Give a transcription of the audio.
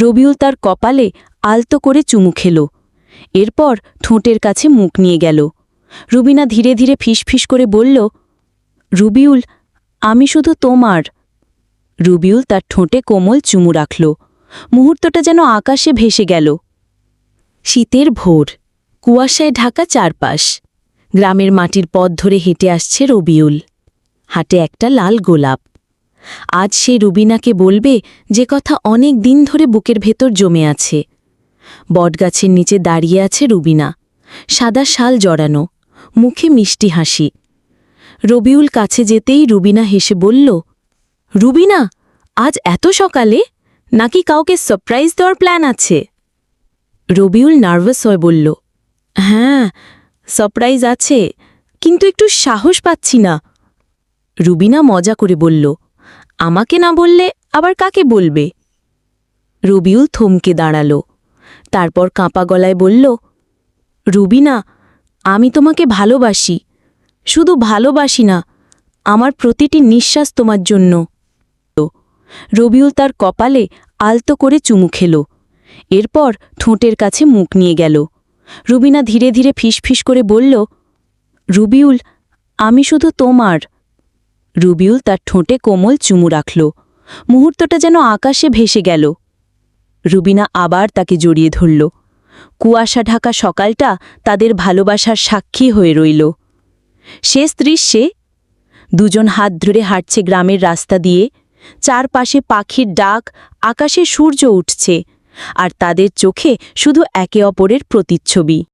রবিউল তার কপালে আলতো করে চুমু খেল। এরপর ঠোঁটের কাছে মুখ নিয়ে গেল। রুবিনা ধীরে ধীরে ফিসফিস করে বলল, রুবিউল, আমি শুধু তোমার। রুবিউল তার ঠোঁটে কোমল চুমু রাখল। মুহূর্তটা যেন আকাশে ভেসে গেল। শীতের ভোর, কুয়াশায় ঢাকা চারপাশ। গ্রামের মাটির পথ ধরে হেঁটে আসছে রবিউল। হাটে একটা লাল গোলাপ। আজ সে রুবিনাকে বলবে যে কথা অনেক দিন ধরে বুকের ভেতর জমে আছে। বটগাছের নিচে দাঁড়িয়ে আছে রুবিনা। সাদা শাল জড়ানো, মুখে মিষ্টি হাসি। রবিউল কাছে যেতেই রুবিনা হেসে বলল, রুবিনা, আজ এত সকালে? নাকি কাউকে সারপ্রাইজ দেওয়ার প্ল্যান আছে? রবিউল নার্ভাস হয়ে বলল হ্যাঁ সারপ্রাইজ আছে, কিন্তু একটু সাহস পাচ্ছি না। রুবিনা মজা করে বলল আমাকে না বললে আবার কাকে বলবে? রবিউল থমকে দাঁড়াল। তারপর কাঁপা গলায় বলল রুবিনা আমি তোমাকে ভালোবাসি। শুধু ভালোবাসি না, আমার প্রতিটি নিঃশ্বাস তোমার জন্য। রবিউল তার কপালে আলতো করে চুমু খেল। এরপর ঠোঁটের কাছে মুখ নিয়ে গেল। রুবিনা ধীরে ধীরে ফিসফিস করে বলল, রুবিউল, আমি শুধু তোমার। রুবিউল তার ঠোঁটে কোমল চুমু রাখল। মুহূর্তটা যেন আকাশে ভেসে গেল। রুবিনা আবার তাকে জড়িয়ে ধরল। কুয়াশা ঢাকা সকালটা তাদের ভালোবাসার সাক্ষী হয়ে রইল। শেষ দৃশ্যে দুজন হাত ধরে হাঁটছে গ্রামের রাস্তা দিয়ে। চারপাশে পাখির ডাক, আকাশে সূর্য উঠছে। আর তাদের চোখে শুধু একে অপরের প্রতিচ্ছবি।